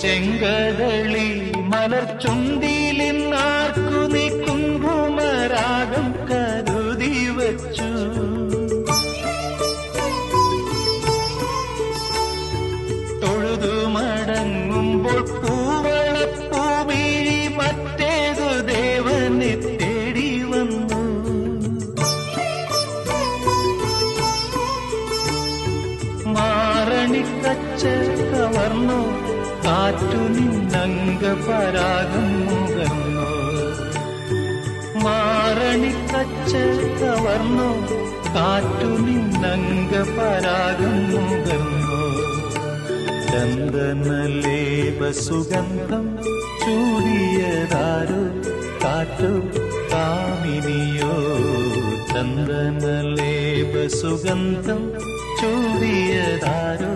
ചെങ്കടളി മലർച്ചുണ്ടിലിന്നാർക്കു നീ കുങ്കുമരാഗം കരുതി വച്ചു. തൊഴുതു മടങ്ങുമ്പോൾ പൂവളപ്പൂമിഴി മറ്റേതു ദേവനെ കവർന്നു കാറ്റു നിന്നങ്ക പരാഗം മുകർന്നു മാറണിക്കച്ച കവർന്നു. കാറ്റു നിന്നങ്ക പരാഗം മുകർന്നു ചന്ദനലേപ സുഗന്ധം ചൂടിയതാരോ കാറ്റു കാമിനിയോ. ചന്ദനലേപ സുഗന്ധം ചൂടിയതാരോ